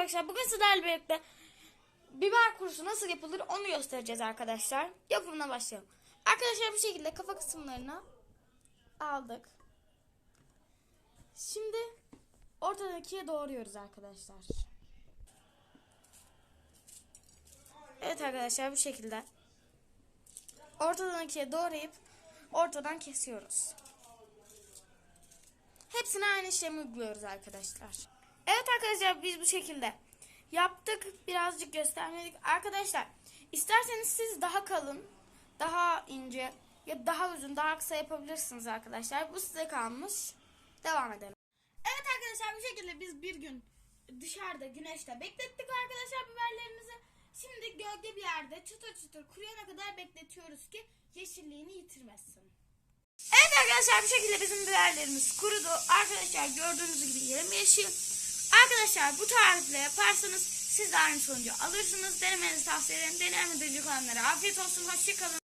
arkadaşlar bugün sizlerle birlikte biber kurusu nasıl yapılır onu göstereceğiz arkadaşlar. Yapımına başlayalım. Arkadaşlar bu şekilde kafa kısımlarını aldık. Şimdi ortadakiye doğruyoruz arkadaşlar. Evet arkadaşlar bu şekilde. Ortadan ikiye doğrayıp ortadan kesiyoruz. Hepsine aynı işlemi uyguluyoruz arkadaşlar. Evet arkadaşlar biz bu şekilde yaptık. Birazcık göstermedik. Arkadaşlar isterseniz siz daha kalın, daha ince ya daha uzun, daha kısa yapabilirsiniz arkadaşlar. Bu size kalmış. Devam edelim. Evet arkadaşlar bu şekilde biz bir gün dışarıda güneşte beklettik arkadaşlar biberlerimizi. Şimdi gölge bir yerde çıtır çıtır kuruyana kadar bekletiyoruz ki yeşilliğini yitirmesin. Evet arkadaşlar bu şekilde bizim biberlerimiz kurudu. Arkadaşlar gördüğünüz gibi yemyeşil. Arkadaşlar bu tarifle yaparsanız siz de aynı sonucu alırsınız. Denemenizi tavsiye ederim. Denemeden olanlara afiyet olsun. Hoşçakalın.